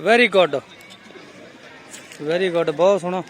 Very good very good ਬਹੁਤ ਸੋਹਣਾ।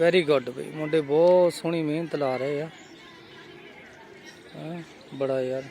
Very good ਬਈ। ਮੁੰਡੇ ਬਹੁਤ ਸੋਹਣੀ ਮਿਹਨਤ ਲਾ ਰਹੇ ਆ। ਹੈਂ, ਬੜਾ ਯਾਰ।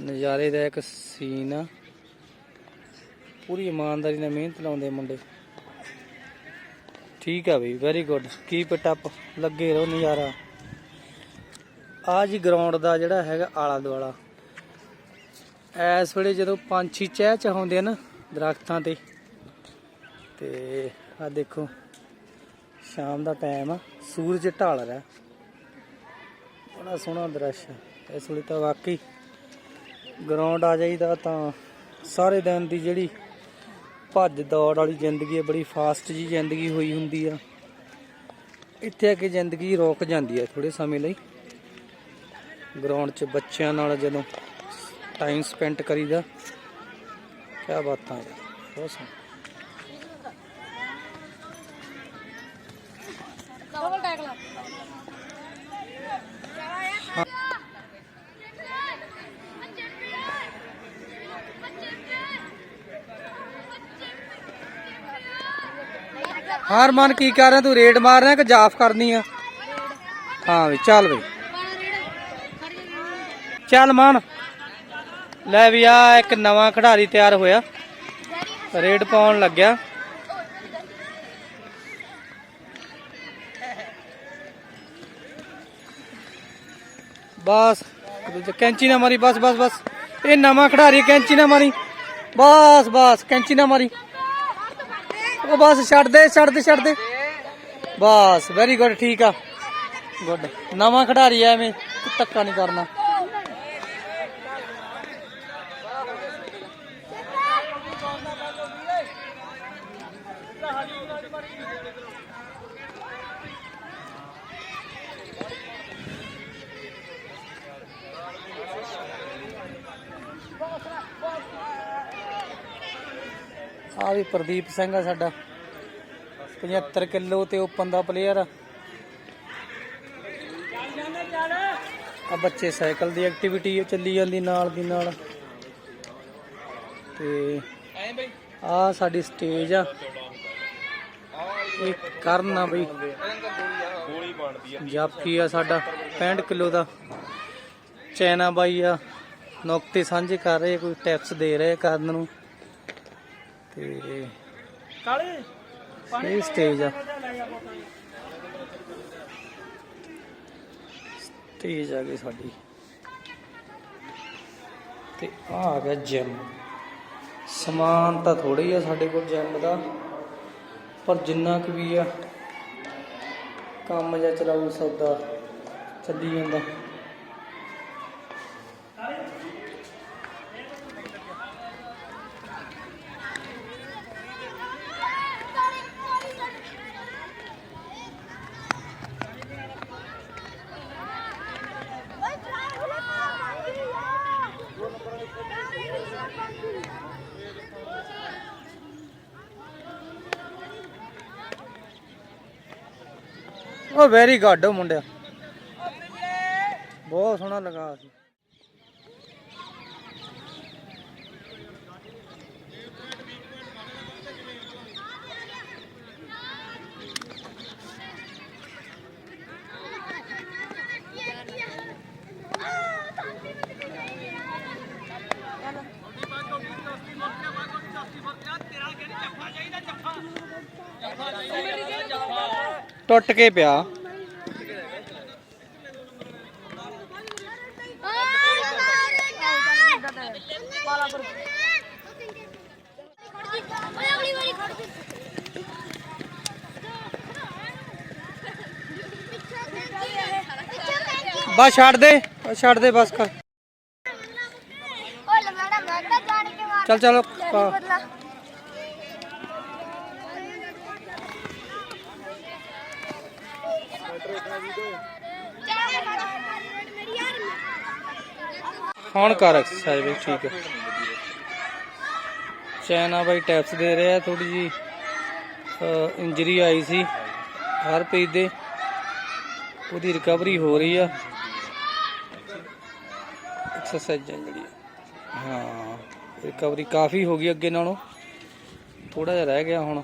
ਨਜ਼ਾਰੇ ਦਾ ਇੱਕ ਸੀਨ ਆ। ਪੂਰੀ ਇਮਾਨਦਾਰੀ ਨਾਲ ਮਿਹਨਤ ਲਾਉਂਦੇ ਮੁੰਡੇ। ਠੀਕ ਆ ਬਈ। Very good keep it up ਲੱਗੇ ਰਹੋ ਨਜ਼ਾਰਾ। ਆ ਜੀ ਗਰਾਊਂਡ ਦਾ ਜਿਹੜਾ ਹੈਗਾ ਆਲਾ ਦੁਆਲਾ। ਇਸ ਵੇਲੇ ਜਦੋਂ ਪੰਛੀ ਚਹਿ ਚਹਾਉਂਦੇ ਆ ਨਾ ਦਰਖਤਾਂ ਤੇ ਤੇ ਆ ਦੇਖੋ, ਸ਼ਾਮ ਦਾ ਟਾਈਮ ਆ, ਸੂਰਜ ਢਾਲ ਰਿਹਾ। ਬੜਾ ਸੋਹਣਾ ਦ੍ਰਿਸ਼ ਹੈ ਇਸ ਵੇਲੇ ਤਾਂ ਵਾਕਈ ਗਰਾਊਂਡ ਆ ਜਾਈਦਾ ਤਾਂ ਸਾਰੇ ਦਿਨ ਦੀ ਜਿਹੜੀ ਭੱਜ ਦੌੜ ਵਾਲੀ ਜ਼ਿੰਦਗੀ ਹੈ ਬੜੀ ਫਾਸਟ ਜੀ ਜ਼ਿੰਦਗੀ ਹੋਈ ਹੁੰਦੀ ਆ। ਇੱਥੇ ਆ ਕੇ ਜ਼ਿੰਦਗੀ ਰੋਕ ਜਾਂਦੀ ਹੈ ਥੋੜੇ ਸਮੇਂ ਲਈ। ਗਰਾਊਂਡ 'ਚ ਬੱਚਿਆਂ ਨਾਲ ਜਦੋਂ ਟਾਈਮ ਸਪੈਂਡ ਕਰੀਦਾ, ਕਿਆ ਬਾਤਾਂ ਯਾਰ ਬਹੁਤ ਸੋਹਣਾ। ਡਬਲ ਟੈਕ ਲਾ ਹਾਰ ਮਨ ਕੀ ਕਰ ਰਿਹਾ? ਤੂੰ ਰੇਡ ਮਾਰ ਰਿਹਾ ਕਿ ਜਾਫ ਕਰਨੀ ਆ? ਹਾਂ ਵੀ, ਚੱਲ ਬਈ। ਚੱਲ ਮਾਨ। ਲੈ ਵੀ ਆ, ਇੱਕ ਨਵਾਂ ਖਿਡਾਰੀ ਤਿਆਰ ਹੋਇਆ। ਰੇਡ ਪਾਉਣ ਲੱਗਿਆ। ਬਸ, ਕੈਂਚੀ ਨਾ ਮਾਰੀ, ਬਸ ਬਸ ਬਸ। ਇਹ ਨਵਾਂ ਖਿਡਾਰੀ, ਕੈਂਚੀ ਨਾ ਮਾਰੀ। ਬਸ ਬਸ, ਕੈਂਚੀ ਨਾ ਮਾਰੀ। ਉਹ ਬਸ, ਛੱਡ ਦੇ ਛੱਡ ਦੇ ਛੱਡ ਦੇ। ਬਸ ਵੈਰੀ ਗੁੱਡ ਠੀਕ ਆ। ਗੁੱਡ ਨਵਾਂ ਖਿਡਾਰੀ ਐ ਐਵੇਂ, ਧੱਕਾ ਨਹੀਂ ਕਰਨਾ। ਆ ਵੀ ਪ੍ਰਦੀਪ ਸਿੰਘ ਆ ਸਾਡਾ। 75 ਕਿਲੋ ਤੇ ਓਪਨ ਦਾ ਪਲੇਅਰ ਆ। ਆ ਬੱਚੇ ਸਾਈਕਲ ਦੀ ਐਕਟੀਵਿਟੀ ਚੱਲੀ ਜਾਂਦੀ ਨਾਲ ਦੀ ਨਾਲ। ਤੇ ਆ ਸਾਡੀ ਸਟੇਜ ਆ। ਇਹ ਕਰਨ ਆ ਬਈ। ਜਾਪੀ ਆ ਸਾਡਾ 65 ਕਿਲੋ ਦਾ। ਚੈਨਾ ਬਾਈ ਆ, ਨੁਕਤੇ ਸਾਂਝੇ ਕਰ ਰਹੇ ਕੋਈ ਟਿਪਸ ਦੇ ਰਹੇ ਕਰਨ ਨੂੰ। ਤੇ ਕਾਲੇ ਇਹ ਸਟੇਜ ਆ। ਸਟੇਜ ਆ ਗਈ ਸਾਡੀ। ਤੇ ਆ ਆ ਗਿਆ ਜਿਮ ਸਮਾਨ ਤਾਂ ਥੋੜਾ ਹੀ ਆ ਸਾਡੇ ਕੋਲ ਜਿਮ ਦਾ ਪਰ ਜਿੰਨਾ ਕੁ ਵੀ ਆ ਕੰਮ ਜਾਂ ਚਲਾਉ ਸੌਦਾ ਚੱਲੀ ਜਾਂਦਾ। ਉਹ ਵੈਰੀ ਗੁੱਡ ਉਹ ਮੁੰਡਿਆ। ਬਹੁਤ ਸੋਹਣਾ ਲਗਾ ਸੀ। ਟੁੱਟ ਕੇ ਪਿਆ। ਬਸ ਛੱਡ ਦੇ ਬਸ ਛੱਡ ਦੇ ਬਸ ਕਰ। ਚੱਲ ਚੱਲ ਪਾ। ਬਦਲਾ ਮੇਰੀ ਯਾਰ ਹੁਣ ਕਰ ਐਕਸਰਸਾਈਜ਼ ਵੀ, ਠੀਕ ਹੈ। ਚੈਨਾ ਬਾਈ ਟੈਪਸ ਦੇ ਰਿਹਾ ਥੋੜੀ ਜੀ ਇੰਜਰੀ ਆਈ ਸੀ, ਹਰਪ੍ਰੀਤ ਦੇ। ਉਹਦੀ ਰਿਕਵਰੀ ਹੋ ਰਹੀ ਆ। ਐਕਸਰਸਾਈਜ਼ਾਂ ਜਿਹੜੀਆਂ ਹਾਂ ਰਿਕਵਰੀ ਕਾਫੀ ਹੋ ਗਈ ਅੱਗੇ ਨਾਲੋਂ। ਥੋੜਾ ਜਿਹਾ ਰਹਿ ਗਿਆ ਹੁਣ,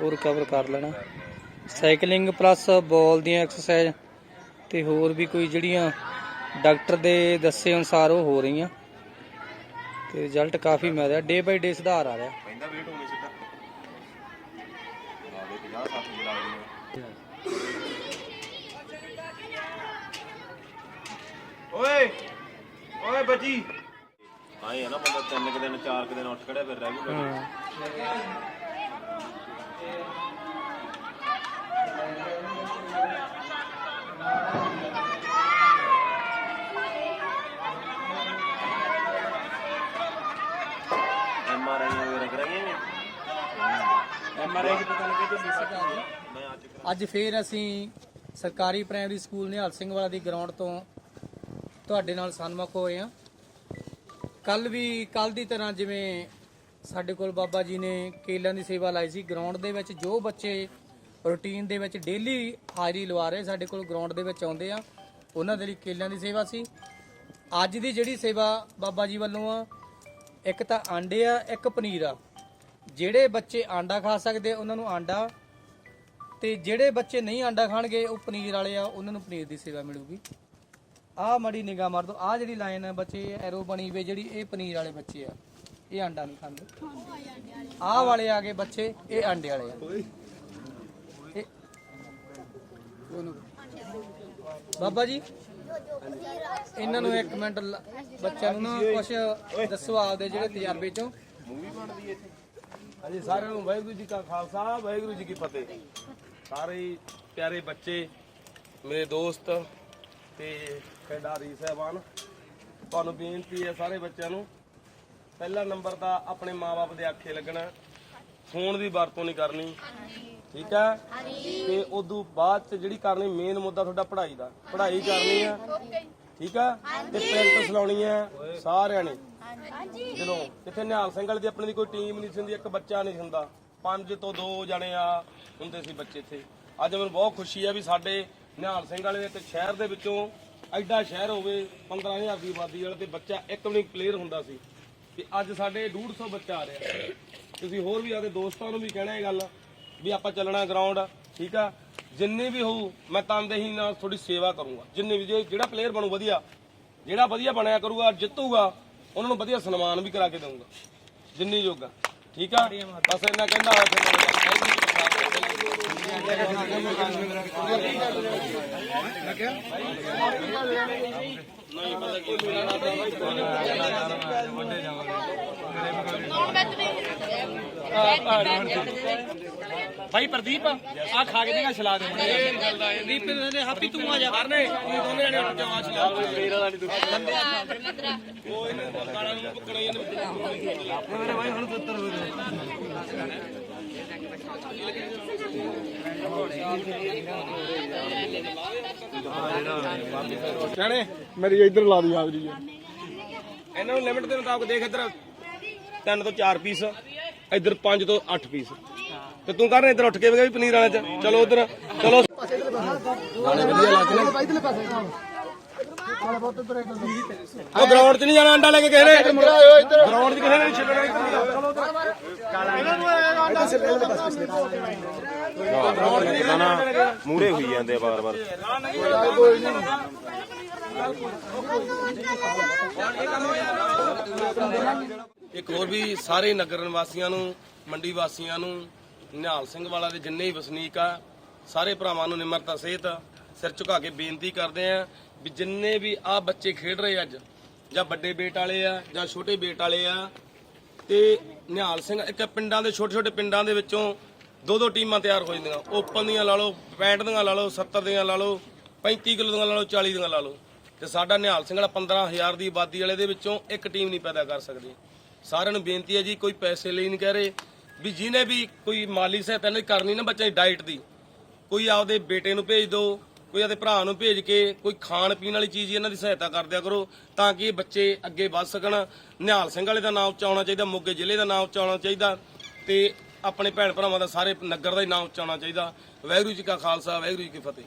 ਉਹ ਰਿਕਵਰ ਕਰ ਲੈਣਾ। ਸਾਈਕਲਿੰਗ ਪਲੱਸ ਬਾਲ ਦੀਆਂ ਐਕਸਰਸਾਈਜ਼ ਤੇ ਹੋਰ ਵੀ ਕੋਈ ਜਿਹੜੀਆਂ ਡਾਕਟਰ ਦੇ ਦੱਸੇ ਅਨੁਸਾਰ ਉਹ ਹੋ ਰਹੀਆਂ। ਤੇ ਰਿਜ਼ਲਟ ਕਾਫੀ ਮਿਲ ਰਿਹਾ। ਡੇ ਬਾਈ ਡੇ ਸੁਧਾਰ ਆ ਰਿਹਾ। ਪੈਂਦਾ ਵੇਟ ਹੋਵੇ ਸਿੱਧਾ। ਆਵੇ 50 60 ਦੀ ਲੱਗਦੀ। ਓਏ ਓਏ ਬੱਜੀ। ਆਏ ਆ ਨਾ ਬੰਦਾ ਤਿੰਨ ਕੁ ਦਿਨ ਚਾਰ ਕੁ ਦਿਨ ਉੱਠ ਖੜਿਆ ਫਿਰ ਰਹਿ ਗਈ ਹਾਂ ਐਮ ਆਰ ਆਈ ਵਗੈਰਾ ਕਰਾਈਆਂ ਨੇ ਐਮ ਆਰ ਆਈ ਕੀ ਪਤਾ ਲੱਗੇ ਤੇ ਮੈਂ ਅੱਜ ਅੱਜ ਫੇਰ ਅਸੀਂ ਸਰਕਾਰੀ ਪ੍ਰਾਇਮਰੀ ਸਕੂਲ ਨਿਹਾਲ ਸਿੰਘ ਵਾਲਾ ਦੀ ਗਰਾਊਂਡ ਤੋਂ ਤੁਹਾਡੇ ਨਾਲ ਸਨਮੁਖ ਹੋਏ ਆ ਕੱਲ ਵੀ ਕੱਲ ਦੀ ਤਰ੍ਹਾਂ ਜਿਵੇਂ ਸਾਡੇ ਕੋਲ ਬਾਬਾ ਜੀ ਨੇ ਕੇਲਾਂ ਦੀ ਸੇਵਾ ਲਾਈ ਸੀ, ਗਰਾਊਂਡ ਦੇ ਵਿੱਚ ਜੋ ਬੱਚੇ ਰੂਟੀਨ ਦੇ ਵਿੱਚ ਡੇਲੀ ਹਾਜ਼ਰੀ ਲਵਾ ਰਹੇ ਸਾਡੇ ਕੋਲ ਗਰਾਊਂਡ ਦੇ ਵਿੱਚ ਆਉਂਦੇ ਆ, ਉਹਨਾਂ ਦੇ ਲਈ ਕੇਲਾਂ ਦੀ ਸੇਵਾ ਸੀ। ਅੱਜ ਦੀ ਜਿਹੜੀ ਸੇਵਾ ਬਾਬਾ ਜੀ ਵੱਲੋਂ ਆ, ਇੱਕ ਤਾਂ ਆਂਡੇ ਆ, ਇੱਕ ਪਨੀਰ ਆ। ਜਿਹੜੇ ਬੱਚੇ ਆਂਡਾ ਖਾ ਸਕਦੇ, ਉਹਨਾਂ ਨੂੰ ਆਂਡਾ। ਤੇ ਜਿਹੜੇ ਬੱਚੇ ਨਹੀਂ ਆਂਡਾ ਖਾਣਗੇ, ਉਹ ਪਨੀਰ ਵਾਲੇ ਆ, ਉਹਨਾਂ ਨੂੰ ਪਨੀਰ ਦੀ ਸੇਵਾ ਮਿਲੂਗੀ। ਆਹ ਮੜੀ ਨਿਗਾਹ ਮਾਰ ਦੋ, ਆਹ ਜਿਹੜੀ ਲਾਈਨ ਹੈ ਬੱਚੇ ਐਰੋ ਬਣੀ ਵੇ ਜਿਹੜੀ ਇਹ ਪਨੀਰ ਵਾਲੇ ਬੱਚੇ ਆ, ਇਹ ਆਂਡਾ ਨਹੀਂ ਖਾਂਦੇ। ਆਹ ਵਾਲੇ ਆ ਗਏ ਬੱਚੇ, ਇਹ ਆਂਡੇ ਵਾਲੇ ਆ। ਇਹ- ਬਾਬਾ ਜੀ, ਇਹਨਾਂ ਨੂੰ ਇੱਕ ਮਿੰਟ ਬੱਚਿਆਂ ਨੂੰ ਨਾ ਕੁਝ ਦੱਸੋ, ਆਪਦੇ ਜਿਹੜੇ ਤਜਰਬੇ ਚੋਂ। ਹਾਂਜੀ ਸਾਰਿਆਂ ਨੂੰ ਵਾਹਿਗੁਰੂ ਜੀ ਕਾ ਖਾਲਸਾ ਵਾਹਿਗੁਰੂ ਜੀ ਕੀ ਫਤਿਹ। ਸਾਰੇ ਹੀ ਪਿਆਰੇ ਬੱਚੇ ਮੇਰੇ ਦੋਸਤ ਤੇ ਖਿਡਾਰੀ ਸਹਿਬਾਨ ਤੁਹਾਨੂੰ ਬੇਨਤੀ ਹੈ ਸਾਰੇ ਬੱਚਿਆਂ ਨੂੰ ਪਹਿਲਾ ਨੰਬਰ ਤਾਂ ਆਪਣੇ ਮਾਪੇ ਦੇ ਆਖੇ ਲੱਗਣਾ ਫੋਨ ਦੀ ਵਰਤੋਂ ਨਹੀਂ ਕਰਨੀ ਠੀਕ ਹੈ? ਤੇ ਉਦੋਂ ਬਾਅਦ ਚ ਜਿਹੜੀ ਕਰਨੀ ਮੇਨ ਮੁੱਦਾ ਤੁਹਾਡਾ ਪੜ੍ਹਾਈ ਦਾ ਪੜ੍ਹਾਈ ਕਰਨੀ ਆ ਠੀਕ ਆ ਤੇ ਪ੍ਰੈਕਟਿਸ ਲਾਉਣੀ ਆ ਸਾਰਿਆਂ ਨੇ। ਜਦੋਂ ਕਿਥੇ ਨਿਹਾਲ ਸਿੰਘ ਵਾਲੇ ਦੀ ਆਪਣੀ ਦੀ ਕੋਈ ਟੀਮ ਨਹੀਂ ਸੀ ਹੁੰਦੀ, ਇੱਕ ਬੱਚਾ ਨਹੀਂ ਸੀ ਹੁੰਦਾ। ਪੰਜ ਤੋਂ ਦੋ ਜਣੇ ਆ ਹੁੰਦੇ ਸੀ ਬੱਚੇ ਇੱਥੇ। ਅੱਜ ਮੈਨੂੰ ਬਹੁਤ ਖੁਸ਼ੀ ਆ ਵੀ ਸਾਡੇ ਨਿਹਾਲ ਸਿੰਘ ਵਾਲੇ ਦੇ ਸ਼ਹਿਰ ਦੇ ਵਿੱਚੋਂ ਐਡਾ ਸ਼ਹਿਰ ਹੋਵੇ 15000 ਦੀ ਆਬਾਦੀ ਵਾਲਾ ਤੇ ਬੱਚਾ ਇੱਕ ਵੀ ਪਲੇਅਰ ਹੁੰਦਾ ਸੀ। ਤੇ ਅੱਜ ਸਾਡੇ 150 ਬੱਚਾ ਆ ਰਿਹਾ। ਤੁਸੀਂ ਹੋਰ ਵੀ ਆਦੇ ਦੋਸਤਾਂ ਨੂੰ ਵੀ ਕਹਿਣਾ ਇਹ ਗੱਲ, ਵੀ ਆਪਾਂ ਚੱਲਣਾ ਗਰਾਊਂਡ ਠੀਕ ਆ? ਜਿੰਨੇ ਵੀ ਹੋਊ, ਮੈਂ ਤਨਦੇਹੀ ਨਾਲ ਤੁਹਾਡੀ ਸੇਵਾ ਕਰੂੰਗਾ। ਜਿੰਨੇ ਵੀ ਜਿਹੜਾ ਪਲੇਅਰ ਬਣੂ ਵਧੀਆ, ਜਿਹੜਾ ਵਧੀਆ ਬਣਿਆ ਕਰੂਗਾ, ਜਿੱਤੂਗਾ ਉਹਨਾਂ ਨੂੰ ਵਧੀਆ ਸਨਮਾਨ ਵੀ ਕਰਾ ਕੇ ਦਊਂਗਾ। ਜਿੰਨੀ ਜੋਗਾ ਠੀਕ ਆ? ਬਸ ਇੰਨਾ ਕਹਿੰਦਾ ਹੋਇਆ ਫਿਰ ਮੈਂ ਭਾਈ ਪ੍ਰਦੀਪ ਆ ਖਾ ਕੇ ਦੇਗਾ ਛਲਾ ਦੇ ਦੀਪ ਨੇ ਹਾਪੀ ਤੂੰ ਆ ਜਾ। ਕਰਨੇ ਦੋਨੇ ਜਣੇ ਉੱਠ ਜਾਓ ਆਸ਼ ਲਾਓ ਮੇਰਾ ਦਾ ਨਹੀਂ ਕਹਿਣੇ ਮੇਰੀ ਇੱਧਰ ਲਾ ਦੀ ਹਾਜ਼ਰੀ ਇਹਨਾਂ ਨੂੰ ਲਿਮਿਟ ਦੇ ਮੁਤਾਬਕ ਦੇਖ ਇੱਧਰ। ਤਿੰਨ ਤੋਂ 4 ਪੀਸ ਇੱਧਰ 5 ਤੋਂ 8 ਪੀਸ ਤੇ ਤੂੰ ਕਰ ਇੱਧਰ ਉੱਠ ਕੇ ਵੀ ਪਨੀਰ ਵਾਲੇ ਚ? ਚਲੋ ਉਧਰ ਚਲੋ। ਉਹ ਗਰਾਊਂਡ 'ਚ ਨਹੀਂ ਜਾਣਾ ਅੰਡਾ ਲੈ ਕੇ ਕਿਸੇ ਨੇ? ਗਰਾਊਂਡ 'ਚ ਕਿਸੇ ਨੇ ਨਹੀਂ ਛੱਡਣਾ ਚਲੋ ਮੂਰੇ ਹੋਈ ਜਾਂਦੇ ਆ ਬਾਰ-ਬਾਰ ਇੱਕ ਹੋਰ ਵੀ ਸਾਰੇ ਨਗਰ ਨਿਵਾਸੀਆਂ ਨੂੰ ਮੰਡੀ ਵਾਸੀਆਂ ਨੂੰ ਨਿਹਾਲ ਸਿੰਘ ਵਾਲਾ ਦੇ ਜਿੰਨੇ ਹੀ ਵਸਨੀਕ ਆ, ਸਾਰੇ ਭਰਾਵਾਂ ਨੂੰ ਨਿਮਰਤਾ ਸਹਿਤ ਸਿਰ ਝੁਕਾ ਕੇ ਬੇਨਤੀ ਕਰਦੇ ਆ ਵੀ ਜਿੰਨੇ ਵੀ ਆ ਬੱਚੇ ਖੇਡ ਰਹੇ ਅੱਜ, ਜਾਂ ਵੱਡੇ ਬੇਟ ਵਾਲੇ ਆ, ਜਾਂ ਛੋਟੇ ਬੇਟ ਵਾਲੇ ਆ, ਤੇ ਨਿਹਾਲ ਸਿੰਘ ਇੱਕ ਪਿੰਡਾਂ ਦੇ ਛੋਟੇ ਛੋਟੇ ਪਿੰਡਾਂ ਦੇ ਵਿੱਚੋਂ ਦੋ ਦੋ ਟੀਮਾਂ ਤਿਆਰ ਹੋ ਜਾਂਦੀਆਂ। ਓਪਨ ਦੀਆਂ ਲਾ ਲਓ 65 ਦੀਆਂ ਲਾ ਲਓ 70 ਦੀਆਂ ਲਾ ਲਓ 35 ਕਿਲੋ ਦੀਆਂ ਲਾ ਲਓ 40 ਦੀਆਂ ਲਾ ਲਓ। ਤੇ ਸਾਡਾ ਨਿਹਾਲ ਸਿੰਘ ਵਾਲਾ 15000 ਦੀ ਆਬਾਦੀ ਵਾਲੇ ਦੇ ਵਿੱਚੋਂ ਇੱਕ ਟੀਮ ਨਹੀਂ ਪੈਦਾ ਕਰ ਸਕਦੀ। ਸਾਰਿਆਂ ਨੂੰ ਬੇਨਤੀ ਹੈ ਜੀ, ਕੋਈ ਪੈਸੇ ਲਈ ਨਹੀਂ ਕਹਿ ਰਹੇ। ਵੀ ਜਿਹਨੇ ਵੀ ਕੋਈ ਮਾਲੀ ਸਹਾਇਤਾ ਇਹਨਾਂ ਦੀ ਕਰਨੀ ਨਾ ਬੱਚਿਆਂ ਦੀ ਡਾਈਟ ਦੀ। ਕੋਈ ਆਪਦੇ ਬੇਟੇ ਨੂੰ ਭੇਜ ਦਿਓ ਕੋਈ ਆਪਦੇ ਭਰਾ ਨੂੰ ਭੇਜ ਕੇ ਕੋਈ ਖਾਣ ਪੀਣ ਵਾਲੀ ਚੀਜ਼ ਇਹਨਾਂ ਦੀ ਸਹਾਇਤਾ ਕਰ ਦਿਆ ਕਰੋ ਤਾਂ ਕਿ ਇਹ ਬੱਚੇ ਅੱਗੇ ਵੱਧ ਸਕਣ। ਨਿਹਾਲ ਸਿੰਘ ਵਾਲੇ ਦਾ ਨਾਮ ਉੱਚਾ ਹੋਣਾ ਚਾਹੀਦਾ, ਮੋਗੇ ਜ਼ਿਲ੍ਹੇ ਦਾ ਨਾਮ ਉੱਚਾ ਹੋਣਾ ਚਾਹੀਦਾ ਤੇ ਆਪਣੇ ਭੈਣ ਭਰਾਵਾਂ ਦਾ ਸਾਰੇ ਨਗਰ ਦਾ ਹੀ ਨਾਮ ਉੱਚਾ ਹੋਣਾ ਚਾਹੀਦਾ। ਵਾਹਿਗੁਰੂ ਜੀ ਕਾ ਖਾਲਸਾ, ਵਾਹਿਗੁਰੂ ਜੀ ਕੀ ਫਤਿਹ।